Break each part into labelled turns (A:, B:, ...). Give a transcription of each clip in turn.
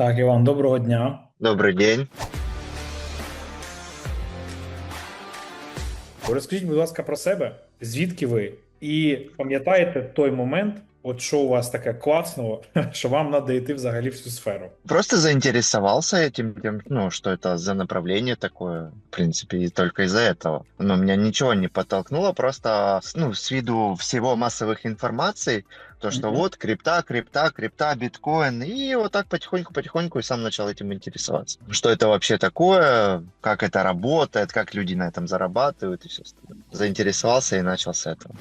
A: Так, Іван, доброго дня.
B: Добрый день.
A: Розкажіть, будь ласка, про себе, звідки ви? І пам'ятаєте той момент, от що у вас таке класного, що вам треба йти взагалі в цю сферу?
B: Просто заинтересовался этим, тем, ну, что это за направление такое, в принципе, и только из-за этого. Но меня ничего не подтолкнуло, просто, ну, с виду всего массовых информаций, то, что
A: Мгм.
B: вот крипта, крипта, крипта, биткоин, и вот так потихоньку-потихоньку и сам начал этим интересоваться. Что это вообще такое, как это работает, как люди на этом зарабатывают и все остальное. Заинтересовался и начал с этого.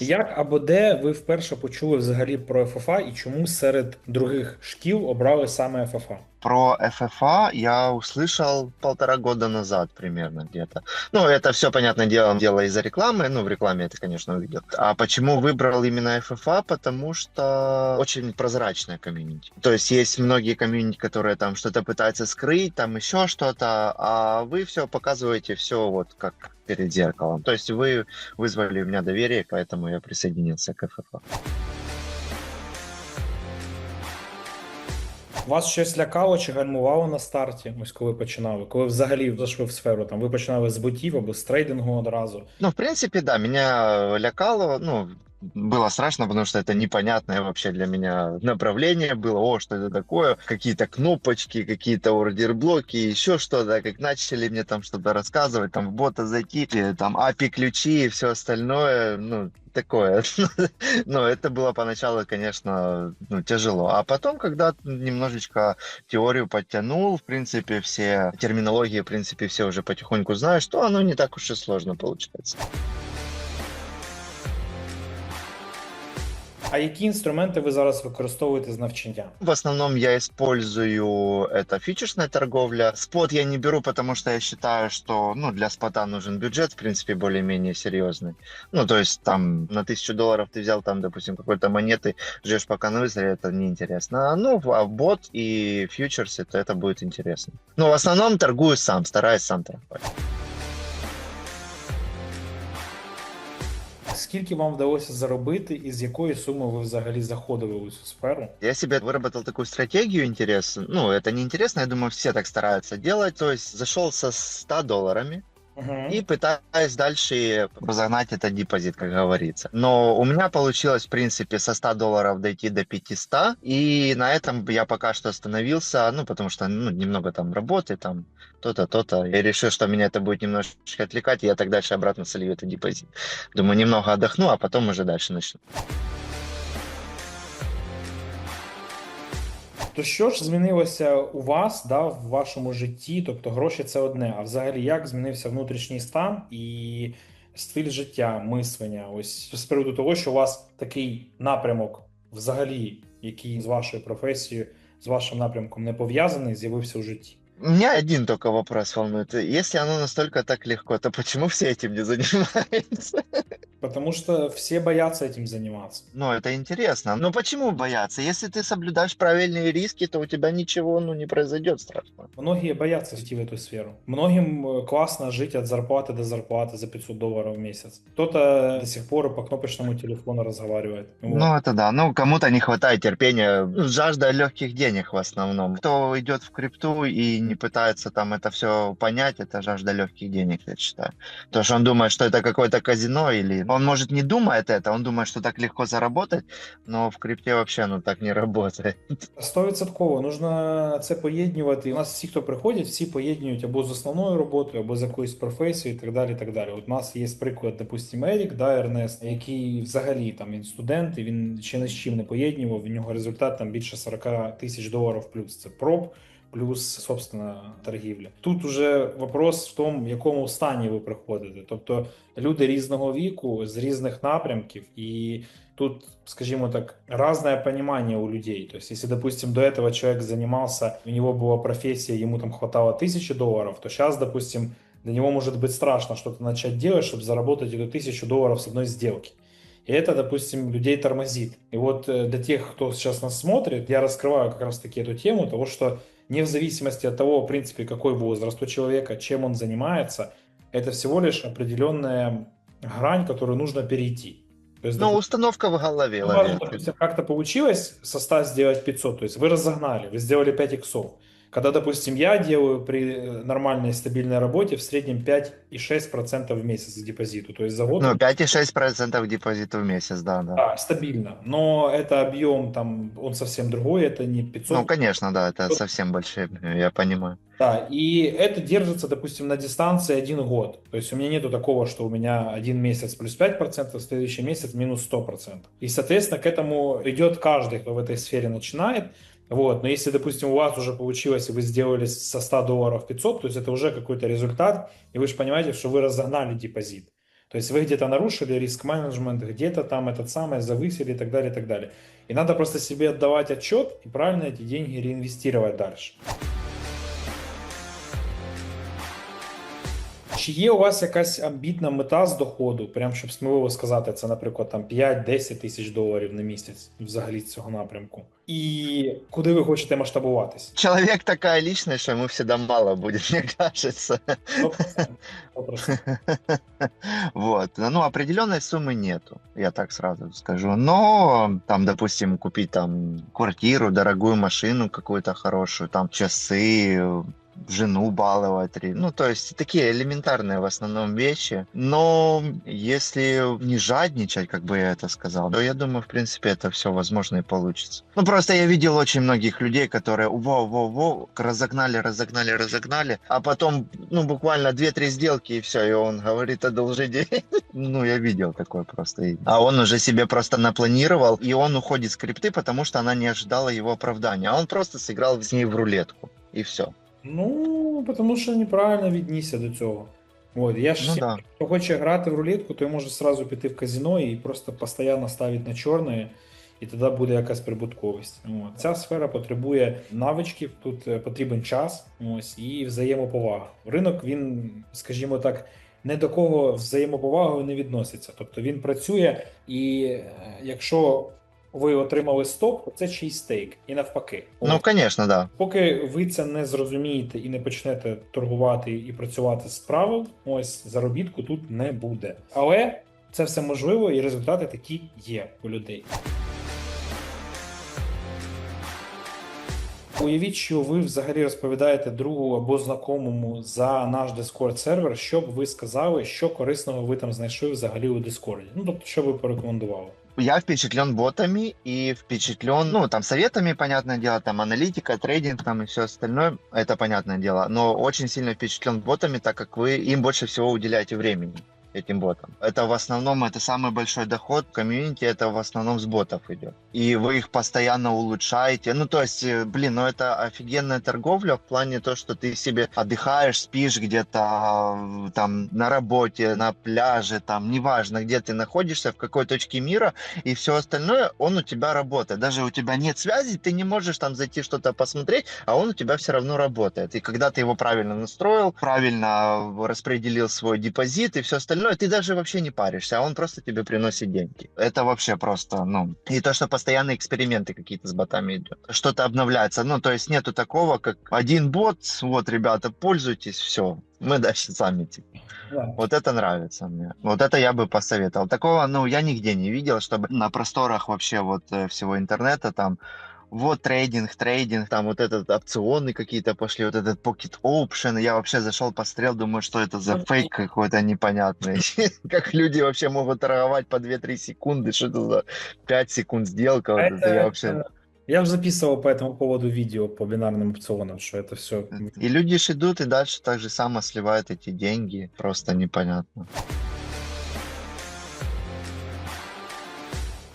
A: Як або де ви вперше почули взагалі про ФФА і чому серед других шкіл обрали саме ФФА?
B: Про ФФА я услышал полтора года назад примерно где-то. Ну, это все, понятное дело, дело из-за рекламы. Ну, в рекламе это, конечно, увидел. А почему выбрал именно ФФА? Потому что очень прозрачная комьюнити. То есть есть многие комьюнити, которые там что-то пытаются скрыть, там еще что-то, а вы все показываете все вот как перед зеркалом. То есть вы вызвали у меня доверие, поэтому я присоединился к ФФА.
A: Вас щось лякало чи гальмувало на старті, ось коли починали? Коли взагалі зайшли в сферу? Там ви починали з ботів або з трейдингу одразу?
B: Ну, в принципе, да, меня лякало, ну, было страшно, потому что это непонятное вообще для меня направление было. О, что это такое? Какие-то кнопочки, какие-то ордер-блоки, еще что-то. Как начали мне там что-то рассказывать, там в бота зайти, э, там API-ключи и все остальное, ну, такое. Но это было поначалу, конечно, ну, тяжело. А потом, когда немножечко теорию подтянул, в принципе, все терминологии, в принципе, все уже потихоньку знаешь, то оно не так уж и сложно получается.
A: А які інструменти ви зараз використовуєте з навчання?
B: В основном я использую это фьючерсная торговля. Спот я не беру, потому что я считаю, что ну, для спота нужен бюджет, в принципе, более-менее серьезный. Ну, то есть там на тысячу долларов ты взял там, допустим, какой-то монеты, ждешь пока на вызове, это неинтересно. А, ну, а бот и фьючерсы, то это будет интересно. Но в основном торгую сам, стараюсь сам торговать.
A: Скільки вам вдалося заробити і з якої суми ви взагалі заходили у цю сферу?
B: Я себе выработал такую стратегию интерес. Ну, это не интересно, я думаю, все так стараются делать. То есть зашел со 100 долларами,
A: Угу.
B: и пытаюсь дальше разогнать этот депозит, как говорится. Но у меня получилось, в принципе, со 100 долларов дойти до 500, и на этом я пока что остановился, ну, потому что, ну, немного там работы, там, то-то, то-то. Я решил, что меня это будет немножечко отвлекать, и я так дальше обратно солью этот депозит. Думаю, немного отдохну, а потом уже дальше начну.
A: То що ж змінилося у вас да, в вашому житті? Тобто гроші це одне. А взагалі як змінився внутрішній стан і стиль життя, мислення? Ось з приводу того, що у вас такий напрямок, взагалі, який з вашою професією, з вашим напрямком не пов'язаний, з'явився у житті.
B: Меня один только вопрос волнует. Если оно настолько так легко, то почему все этим не занимаются?
A: Потому что все боятся этим заниматься.
B: Ну, это интересно. Но почему бояться? Если ты соблюдаешь правильные риски, то у тебя ничего ну, не произойдет страшного.
A: Многие боятся идти в эту сферу. Многим э, классно жить от зарплаты до зарплаты за 500 долларов в месяц. Кто-то до сих пор по кнопочному телефону разговаривает. Вот.
B: Ну, это да. Ну, кому-то не хватает терпения. Ну, Жажда легких денег в основном. Кто идет в крипту и не пытается там это все понять, это жажда легких денег, я считаю. То, что он думает, что это какое-то казино, или он, может, не думает это, он думает, что так легко заработать, но в крипте вообще, ну, так не работает.
A: Стовідсотково нужно це поєднувати. У нас всі, хто приходять, всі поєднують або з основною роботою, або з якоюсь професією, і так далі. так далі. От у нас є приклад, допустимо, Ерік, да, Ернест, який взагалі там він студент, і він ще ні з чим не поєднував. У нього результат там більше 40 тисяч доларів плюс. Це проб. Плюс собственно торгівля. Тут уже вопрос в тому, в якому стані ви приходите. Тобто люди різного віку з різних напрямків, і тут, скажімо так, разное понимание у людей. То есть, если, допустим, до этого человек занимался, у него была профессия, ему там хватало тысячи долларов, то сейчас, допустим, для него может быть страшно что-то начать делать, чтобы заработать эту тысячу долларов с одной сделки. И это, допустим, людей тормозит. И вот э, для тех, кто сейчас нас смотрит, я раскрываю как раз-таки эту тему того, что не в зависимости от того, в принципе, какой возраст у человека, чем он занимается, это всего лишь определенная грань, которую нужно перейти. То есть,
B: Ну,
A: допустим,
B: установка в голове
A: у вас,
B: ловит.
A: допустим, как-то получилось со 100 сделать 500, то есть вы разогнали, вы сделали 5 иксов. Когда, допустим, я делаю при э, нормальной стабильной работе в среднем 5,6% в месяц к депозиту, то есть за год
B: Ну, 5,6% депозита в месяц, да, да.
A: да, стабильно, но это объем там, он совсем другой, это не 500,
B: Ну, конечно, да, это
A: Вот.
B: совсем большие, я понимаю.
A: Да, и это держится, допустим, на дистанции один год. То есть у меня нету такого, что у меня один месяц плюс 5%, следующий месяц минус 100%. И, соответственно, к этому идет каждый, кто в этой сфере начинает. Вот. Но если, допустим, у вас уже получилось, и вы сделали со 100 долларов 500, то есть это уже какой-то результат, и вы же понимаете, что вы разогнали депозит. То есть вы где-то нарушили риск-менеджмент, где-то там этот самый завысили и так далее, и так далее. И надо просто себе отдавать отчет и правильно эти деньги реинвестировать дальше. Чи є у вас якась амбітна мета з доходу, прям щоб сміливо сказати, це, наприклад, там 5-10 тисяч доларів на місяць взагалі з цього напрямку? І куди ви хочете масштабуватись?
B: Человек такая личность, что ему всегда мало будет, мне кажется.
A: 100%. 100%.
B: Вот. Ну, определенной суммы нету, я так сразу скажу. Но там, допустим, купить там квартиру, дорогую машину какую-то хорошую, там часы, жену баловать. Ну, то есть такие элементарные в основном вещи. Но если не жадничать, как бы я это сказал, то я думаю, в принципе, это все возможно и получится. Ну, просто я видел очень многих людей, которые во-во-во, разогнали, разогнали, разогнали, а потом, ну, буквально 2-3 сделки и все, и он говорит, одолжи денег. Ну, я видел такое просто. А он уже себе просто напланировал, и он уходит с крипты, потому что она не ожидала его оправдания. А он просто сыграл с ней в рулетку, и все.
A: Ну, тому що неправильно віднісся до цього. От, я ж
B: Ну
A: всім,
B: да.
A: хто хоче грати в рулетку, той може сразу піти в казино і просто постійно ставити на чорне, і тоді буде якась прибутковість. От. Ця сфера потребує навичків, тут е, потрібен час ось, і взаємоповага. Ринок, він, скажімо так, не до кого взаємоповагою не відноситься. Тобто він працює, і е, якщо ви отримали стоп, то це чийсь стейк, і навпаки.
B: Ну, конечно, да.
A: Поки ви це не зрозумієте і не почнете торгувати і працювати з правил, ось заробітку тут не буде. Але це все можливо, і результати такі є у людей. Уявіть, що ви взагалі розповідаєте другу або знакомому за наш Discord сервер, що б ви сказали, що корисного ви там знайшли взагалі у Discord. Ну тобто, що ви порекомендували.
B: Я впечатлен ботами и впечатлен, ну, там, советами, понятное дело, там, аналитика, трейдинг, там, и все остальное, это понятное дело, но очень сильно впечатлен ботами, так как вы им больше всего уделяете времени этим ботам. Это в основном, это самый большой доход в комьюнити, это в основном с ботов идет. И вы их постоянно улучшаете. Ну, то есть, э, блин, ну это офигенная торговля в плане то, что ты себе отдыхаешь, спишь где-то э, там на работе, на пляже, там, неважно, где ты находишься, в какой точке мира, и все остальное, он у тебя работает. Даже у тебя нет связи, ты не можешь там зайти что-то посмотреть, а он у тебя все равно работает. И когда ты его правильно настроил, правильно распределил свой депозит и все остальное, ты даже вообще не паришься, а он просто тебе приносит деньги. Это вообще просто, ну, и то, что постоянные эксперименты какие-то с ботами идут. Что-то обновляется. Ну, то есть нету такого, как один бот, вот, ребята, пользуйтесь, все. Мы дальше сами типа.
A: Да.
B: Вот это нравится мне. Вот это я бы посоветовал. Такого, ну, я нигде не видел, чтобы на просторах вообще вот э, всего интернета там вот трейдинг, трейдинг, там вот этот опционы какие-то пошли, вот этот Pocket Option. Я вообще зашел, посмотрел, думаю, что это за фейк какой-то непонятный. Как люди вообще могут торговать по 2-3 секунды, что это за 5 секунд сделка. Я вообще...
A: Я уже записывал по этому поводу видео по бинарным опционам, что это все
B: И люди ж идут и дальше так же само сливают эти деньги. Просто непонятно.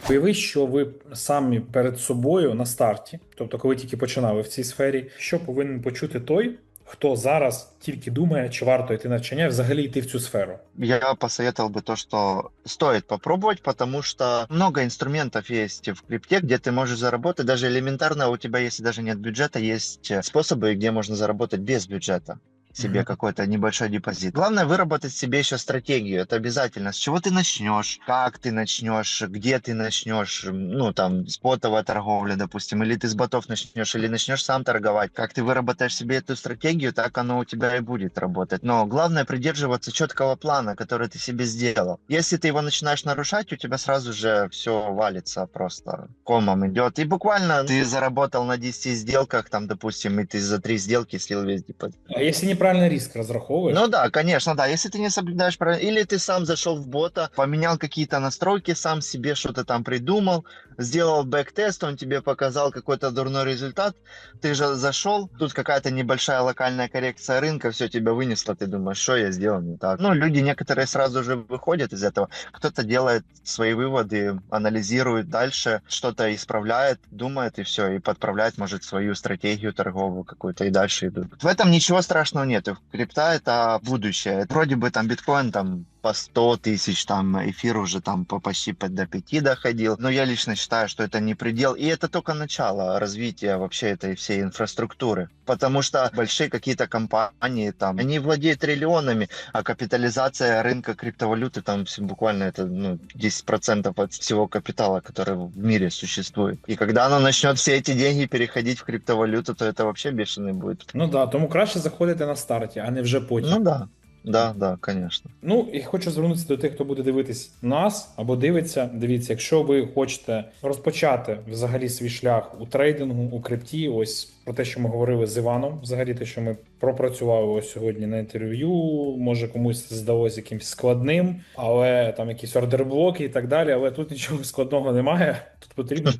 A: Уяви, що ви самі перед собою на старті, тобто коли тільки починали в цій сфері, що повинен почути той, хто зараз тільки думає, чи варто йти навчання, взагалі йти в цю сферу.
B: Я посоветовал бы то, что стоит попробовать, потому что много инструментов есть в крипте, где ты можешь заработать. Даже элементарно у тебя, если даже нет бюджета, есть э, способы, где можно заработать без бюджета. Себе
A: Мгм.
B: какой-то небольшой депозит. Главное выработать себе еще стратегию. Это обязательно. С чего ты начнешь, как ты начнешь, где ты начнешь, ну там спотовая торговля, допустим, или ты с ботов начнешь, или начнешь сам торговать. Как ты выработаешь себе эту стратегию, так оно у тебя и будет работать. Но главное придерживаться четкого плана, который ты себе сделал. Если ты его начинаешь нарушать, у тебя сразу же все валится просто комом идет. И буквально ты заработал на 10 сделках, там, допустим, и ты за 3 сделки слил весь депозит.
A: А если неправильно риск разраховуєш,
B: Ну да, конечно, да. Если ты не соблюдаешь правила, или ты сам зашел в бота, поменял какие-то настройки, сам себе что-то там придумал, сделал бэк-тест, он тебе показал какой-то дурной результат, ты же зашел, тут какая-то небольшая локальная коррекция рынка, все тебя вынесло, ты думаешь, что я сделал не так. Ну, люди некоторые сразу же выходят из этого, кто-то делает свои выводы, анализирует дальше, что-то исправляет, думает и все, и подправляет, может, свою стратегию торговую какую-то, и дальше идут. В этом ничего страшного нет. Крипта — это будущее. Вроде бы там биткоин там по 100 тысяч, там эфир уже там по почти по- до 5 доходил. Но я лично считаю, что это не предел. И это только начало развития вообще этой всей инфраструктуры. Потому что большие какие-то компании там, они владеют триллионами, а капитализация рынка криптовалюты там буквально это ну, 10% от всего капитала, который в мире существует. И когда оно начнет все эти деньги переходить в криптовалюту, то это вообще бешеный будет.
A: ну да, тому краще заходити на старті, а не вже потім.
B: Ну да, да, да, конечно.
A: Ну і хочу звернутися до тих, хто буде дивитись нас або дивиться. Дивіться, якщо ви хочете розпочати взагалі свій шлях у трейдингу, у крипті, ось про те, що ми говорили з Іваном, взагалі те, що ми пропрацювали ось сьогодні на інтерв'ю, може комусь здалося якимось складним, але там якісь ордерблоки і так далі. Але тут нічого складного немає. Тут потрібно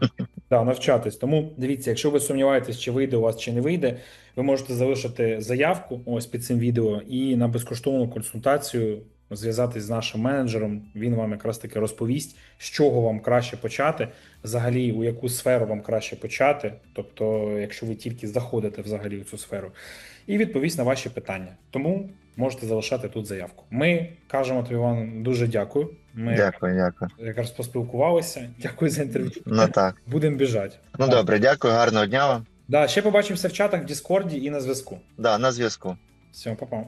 A: да, навчатись. Тому дивіться, якщо ви сумніваєтесь, чи вийде у вас чи не вийде, ви можете залишити заявку ось під цим відео і на безкоштовну консультацію зв'язатись з нашим менеджером. Він вам якраз таки розповість, з чого вам краще почати, взагалі у яку сферу вам краще почати. Тобто, якщо ви тільки заходите взагалі в цю сферу, і відповість на ваші питання. Тому можете залишати тут заявку. Ми кажемо тобі, Іван, дуже дякую. Ми
B: Дякую, дякую.
A: якраз поспілкувалися. Дякую за інтерв'ю.
B: Ну так.
A: Будемо біжати.
B: Ну добре, дякую, гарного дня вам.
A: Да, ще побачимося в чатах в Діскорді і на зв'язку.
B: Да, на зв'язку.
A: Все, па-па.